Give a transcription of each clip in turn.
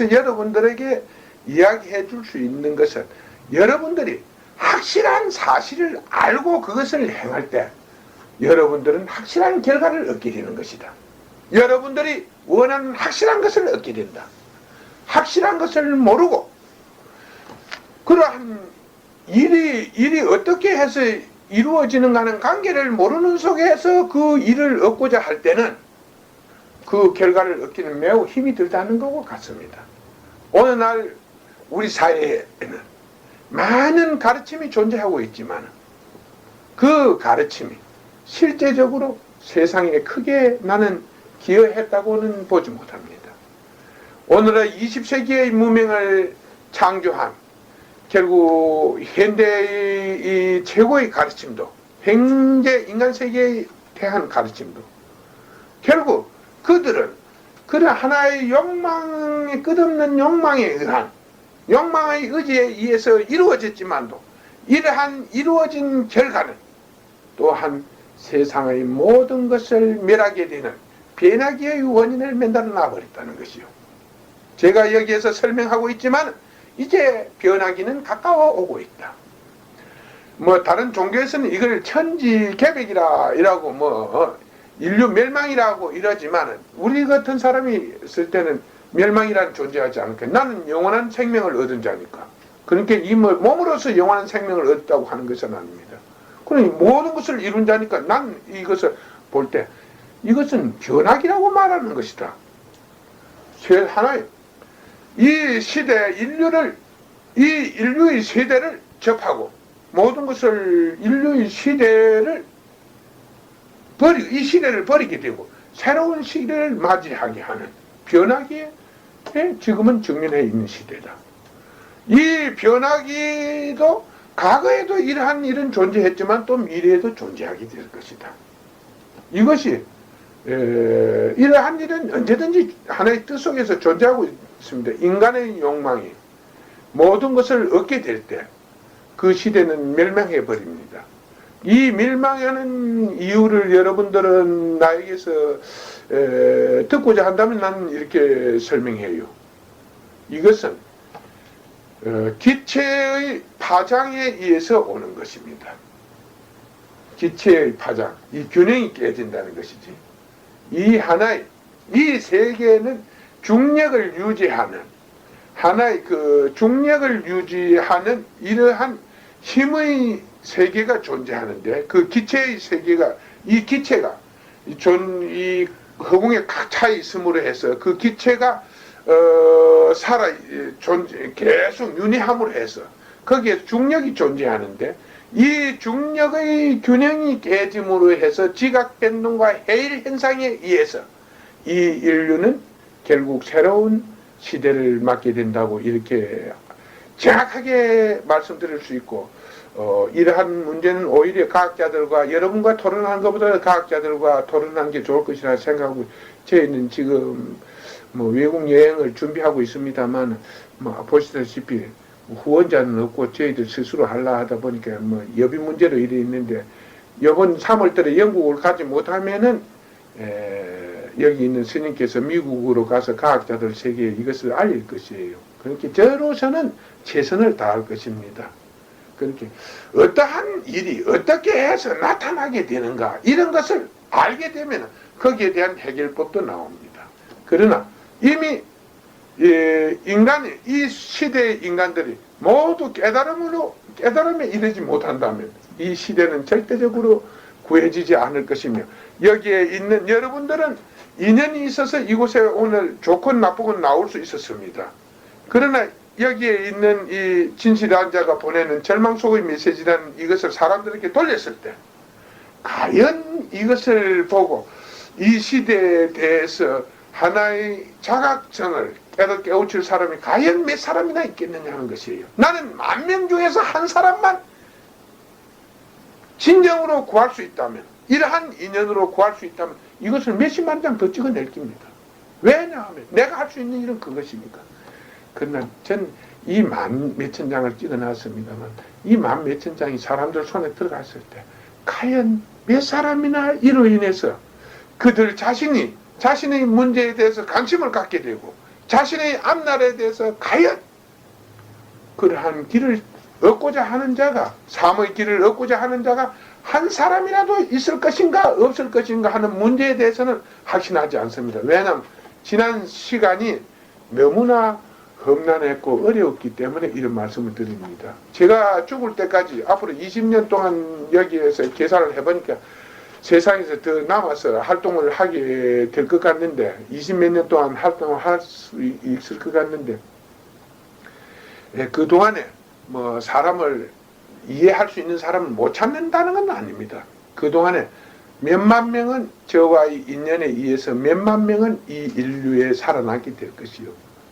그래서 여러분들에게 이야기해 줄 수 있는 것은 여러분들이 확실한 사실을 알고 그것을 행할 때 여러분들은 확실한 결과를 얻게 되는 것이다. 여러분들이 원하는 확실한 것을 얻게 된다. 확실한 것을 모르고 그러한 일이 일이 어떻게 해서 이루어지는가는 관계를 모르는 속에서 그 일을 얻고자 할 때는 그 결과를 얻기는 매우 힘이 들다는 거고 같습니다. 오늘날 우리 사회에는 많은 가르침이 존재하고 있지만 그 가르침이 실제적으로 세상에 크게 나는 기여했다고는 보지 못합니다. 오늘의 20세기의 문명을 창조한 결국 현대의 이 최고의 가르침도 현재 인간 세계에 대한 가르침도 결국 그들은 그런 하나의 욕망의 끝없는 욕망에 의한 욕망의 의지에 의해서 이루어졌지만도 이러한 이루어진 결과는 또한 세상의 모든 것을 멸하게 되는 변하기의 원인을 맨날어 놔버렸다는 것이요. 제가 여기에서 설명하고 있지만 이제 변하기는 가까워 오고 있다. 뭐 다른 종교에서는 이걸 천지개벽이라 이라고 뭐 어, 인류 멸망이라고 이러지만 우리 같은 사람이 있을 때는 멸망이라는 존재하지 않을까. 나는 영원한 생명을 얻은 자니까. 그러니까 이 뭐- 몸으로서 영원한 생명을 얻었다고 하는 것은 아닙니다. 그러니 모든 것을 이룬 자니까 난 이것을 볼 때 이것은 변학이라고 말하는 것이다. 세 하나의 이 시대 인류를 이 인류의 세대를 접하고 모든 것을 인류의 시대를 버리 이 시대를 버리게 되고 새로운 시대를 맞이하게 하는 변화기에 지금은 직면해 있는 시대다. 이 변화기도 과거에도 이러한 일은 존재했지만 또 미래에도 존재하게 될 것이다. 이것이 에, 이러한 일은 언제든지 하나의 뜻 속에서 존재하고 있습니다. 인간의 욕망이 모든 것을 얻게 될 때 그 시대는 멸망해 버립니다. 이 멸망하는 이유를 여러분들은 나에게서 에, 듣고자 한다면 나는 이렇게 설명해요. 이것은 어, 기체의 파장에 의해서 오는 것입니다. 기체의 파장, 이 균형이 깨진다는 것이지. 이 하나의 이 세계는 중력을 유지하는 하나의 그 중력을 유지하는 이러한 힘의 세계가 존재하는데 그 기체의 세계가 이 기체가 존이 허공에 각 차 있음으로 해서 그 기체가 어 살아 존재 계속 윤회함으로 해서 거기에 중력이 존재하는데 이 중력의 균형이 깨짐으로 해서 지각 변동과 해일 현상에 의해서 이 인류는 결국 새로운 시대를 맞게 된다고 이렇게 정확하게 말씀드릴 수 있고 어, 이러한 문제는 오히려 과학자들과 여러분과 토론하는 것보다 과학자들과 토론하는 게 좋을 것이라 생각하고 저희는 지금 뭐 외국 여행을 준비하고 있습니다만 뭐 보시다시피 후원자는 없고 저희들 스스로 하려 하다 보니까 뭐 여비 문제로 이래 있는데 이번 3월달에 영국을 가지 못하면은 에, 여기 있는 스님께서 미국으로 가서 과학자들 세계에 이것을 알릴 것이에요. 그렇게 저로서는 최선을 다할 것입니다. 그렇게 어떠한 일이 어떻게 해서 나타나게 되는가 이런 것을 알게 되면 거기에 대한 해결법도 나옵니다. 그러나 이미 예, 인간이 이 시대의 인간들이 모두 깨달음으로 깨달음에 이르지 못한다면 이 시대는 절대적으로 구해지지 않을 것이며 여기에 있는 여러분들은 인연이 있어서 이곳에 오늘 좋건 나쁘건 나올 수 있었습니다. 그러나 여기에 있는 이 진실한 자가 보내는 절망 속의 메시지라는 이것을 사람들에게 돌렸을 때 과연 이것을 보고 이 시대에 대해서 하나의 자각성을 깨닫 깨우칠 사람이 과연 몇 사람이나 있겠느냐 하는 것이에요. 나는 만 명 중에서 한 사람만 진정으로 구할 수 있다면 이러한 인연으로 구할 수 있다면 이것을 몇십만 장 더 찍어낼 겁니다. 왜냐하면 내가 할 수 있는 일은 그것이니까. 그러나 전 이 만 몇천 장을 찍어놨습니다만 이 만 몇천 장이 사람들 손에 들어갔을 때 과연 몇 사람이나 이로 인해서 그들 자신이 자신의 문제에 대해서 관심을 갖게 되고 자신의 앞날에 대해서 과연 그러한 길을 얻고자 하는 자가 삶의 길을 얻고자 하는 자가 한 사람이라도 있을 것인가 없을 것인가 하는 문제에 대해서는 확신하지 않습니다. 왜냐하면 지난 시간이 너무나 험난했고 어려웠기 때문에 이런 말씀을 드립니다. 제가 죽을 때까지 앞으로 20년 동안 여기에서 계산을 해보니까 세상에서 더 남아서 활동을 하게 될 것 같는데 20몇 년 동안 활동을 할 수 있을 것 같는데 예, 그 동안에 뭐 사람을 이해할 수 있는 사람을 못 찾는다는 건 아닙니다. 그 동안에 몇만 명은 저와의 인연에 의해서 몇만 명은 이 인류에 살아남게 될 것이요.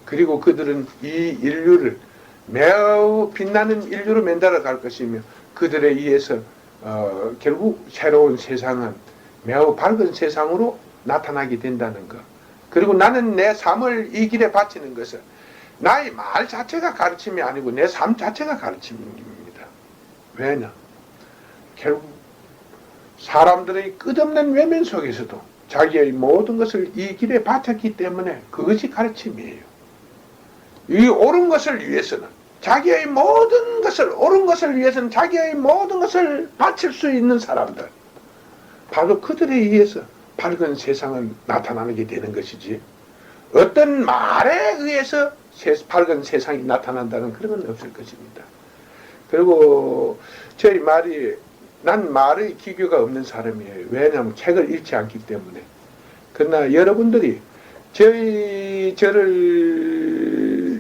그리고 그들은 이 인류를 매우 빛나는 인류로 만들어 갈 것이며 그들에 의해서 어, 결국 새로운 세상은 매우 밝은 세상으로 나타나게 된다는 것. 그리고 나는 내 삶을 이 길에 바치는 것은 나의 말 자체가 가르침이 아니고 내 삶 자체가 가르침입니다. 왜냐? 결국 사람들의 끝없는 외면 속에서도 자기의 모든 것을 이 길에 바쳤기 때문에 그것이 가르침이에요. 이 옳은 것을 위해서는 자기의 모든 것을 옳은 것을 위해서는 자기의 모든 것을 바칠 수 있는 사람들 바로 그들에 의해서 밝은 세상은 나타나게 되는 것이지 어떤 말에 의해서 세- 밝은 세상이 나타난다는 그런 건 없을 것입니다. 그리고 저희 말이 난 말의 기교가 없는 사람이에요. 왜냐하면 책을 읽지 않기 때문에. 그러나 여러분들이 저희 저를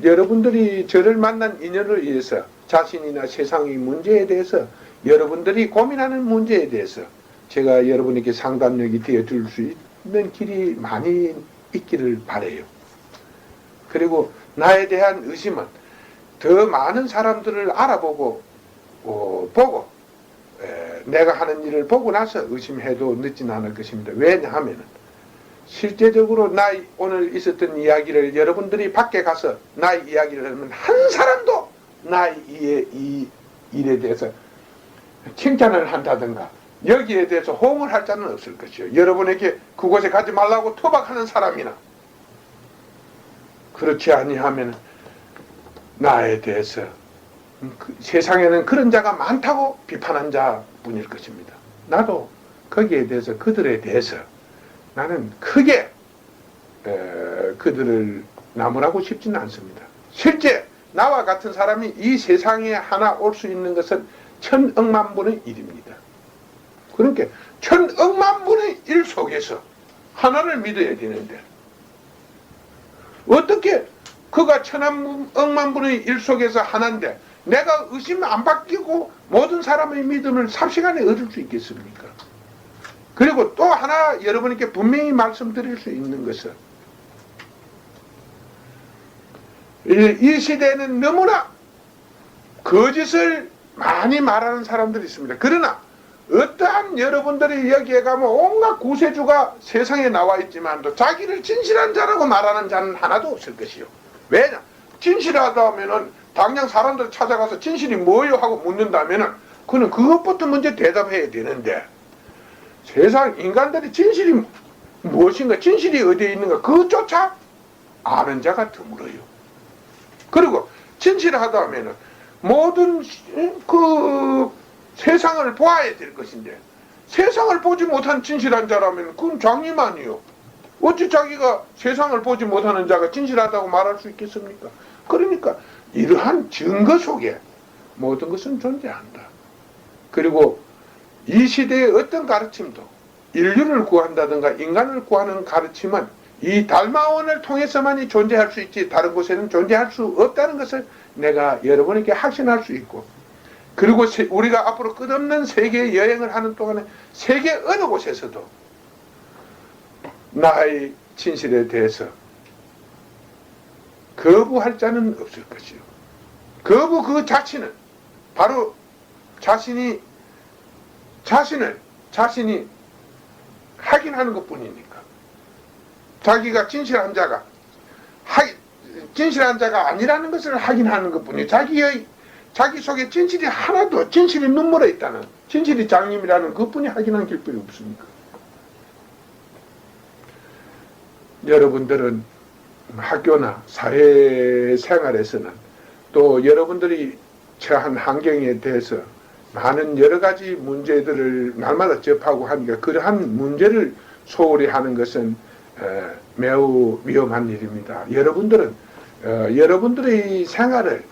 여러분들이 저를 만난 인연을 위해서 자신이나 세상의 문제에 대해서 여러분들이 고민하는 문제에 대해서 제가 여러분에게 상담력이 되어 줄 수 있는 길이 많이 있기를 바래요. 그리고 나에 대한 의심은 더 많은 사람들을 알아보고 어, 보고 에, 내가 하는 일을 보고 나서 의심해도 늦진 않을 것입니다. 왜냐하면 실제적으로 나 오늘 있었던 이야기를 여러분들이 밖에 가서 나의 이야기를 하면 한 사람도 나의 이, 이 일에 대해서 칭찬을 한다든가 여기에 대해서 호응을 할 자는 없을 것이요. 여러분에게 그곳에 가지 말라고 토박하는 사람이나 그렇지 아니하면 나에 대해서 음, 그 세상에는 그런 자가 많다고 비판한 자뿐일 것입니다. 나도 거기에 대해서 그들에 대해서 나는 크게 에, 그들을 나무라고 싶지는 않습니다. 실제 나와 같은 사람이 이 세상에 하나 올 수 있는 것은 천억만 분의 일입니다. 그러니까 천억만 분의 일 속에서 하나를 믿어야 되는데 어떻게 그가 천억만 분의 일 속에서 하나인데 내가 의심 안 바뀌고 모든 사람의 믿음을 삽시간에 얻을 수 있겠습니까? 그리고 또 하나 여러분께 분명히 말씀드릴 수 있는 것은 이, 이 시대에는 너무나 거짓을 많이 말하는 사람들이 있습니다. 그러나 어떠한 여러분들이 여기에 가면 온갖 구세주가 세상에 나와 있지만도 자기를 진실한 자라고 말하는 자는 하나도 없을 것이요. 왜냐? 진실하다 하면은 당장 사람들 찾아가서 진실이 뭐요 하고 묻는다면은 그는 그것부터 먼저 대답해야 되는데 세상 인간들이 진실이 무엇인가 진실이 어디에 있는가 그조차 아는 자가 드물어요. 그리고 진실하다 하면은 모든 그 세상을 보아야 될 것인데 세상을 보지 못한 진실한 자라면 그건 장님아니요. 어찌 자기가 세상을 보지 못하는 자가 진실하다고 말할 수 있겠습니까? 그러니까 이러한 증거 속에 모든 것은 존재한다. 그리고 이 시대의 어떤 가르침도 인류를 구한다든가 인간을 구하는 가르침은 이 달마원을 통해서만이 존재할 수 있지 다른 곳에는 존재할 수 없다는 것을 내가 여러분에게 확신할 수 있고 그리고 세- 우리가 앞으로 끝없는 세계 여행을 하는 동안에 세계 어느 곳에서도 나의 진실에 대해서 거부할 자는 없을 것이요. 거부 그 자체는 바로 자신이 자신을 자신이 확인하는 것뿐이니까 자기가 진실한 자가 하, 진실한 자가 아니라는 것을 확인하는 것뿐이요. 자기의 자기 속에 진실이 하나도 진실이 눈물에 있다는 진실이 장님이라는 그뿐이 확인한 길뿐이 없습니까? 여러분들은 학교나 사회 생활에서는 또 여러분들이 처한 환경에 대해서 많은 여러 가지 문제들을 날마다 접하고 하니까 그러한 문제를 소홀히 하는 것은 어, 매우 위험한 일입니다. 여러분들은 어, 여러분들의 생활을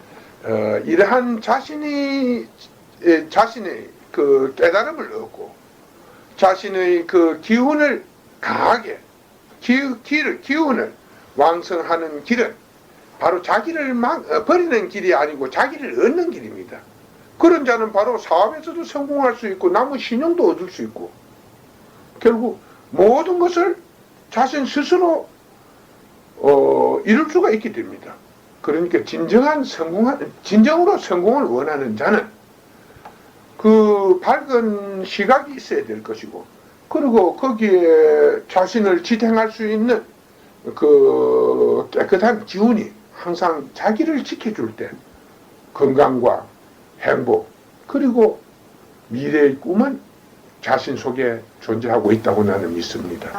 어, 이러한 자신이 에, 자신의 그 깨달음을 얻고 자신의 그 기운을 강하게 기, 기, 기운을 왕성하는 길은 바로 자기를 막, 어, 버리는 길이 아니고 자기를 얻는 길입니다. 그런 자는 바로 사업에서도 성공할 수 있고 남은 신용도 얻을 수 있고 결국 모든 것을 자신 스스로 어, 이룰 수가 있게 됩니다. 그러니까 진정한 성공한 진정으로 성공을 원하는 자는 그 밝은 시각이 있어야 될 것이고 그리고 거기에 자신을 지탱할 수 있는 그 깨끗한 기운이 항상 자기를 지켜줄 때 건강과 행복 그리고 미래의 꿈은 자신 속에 존재하고 있다고 나는 믿습니다.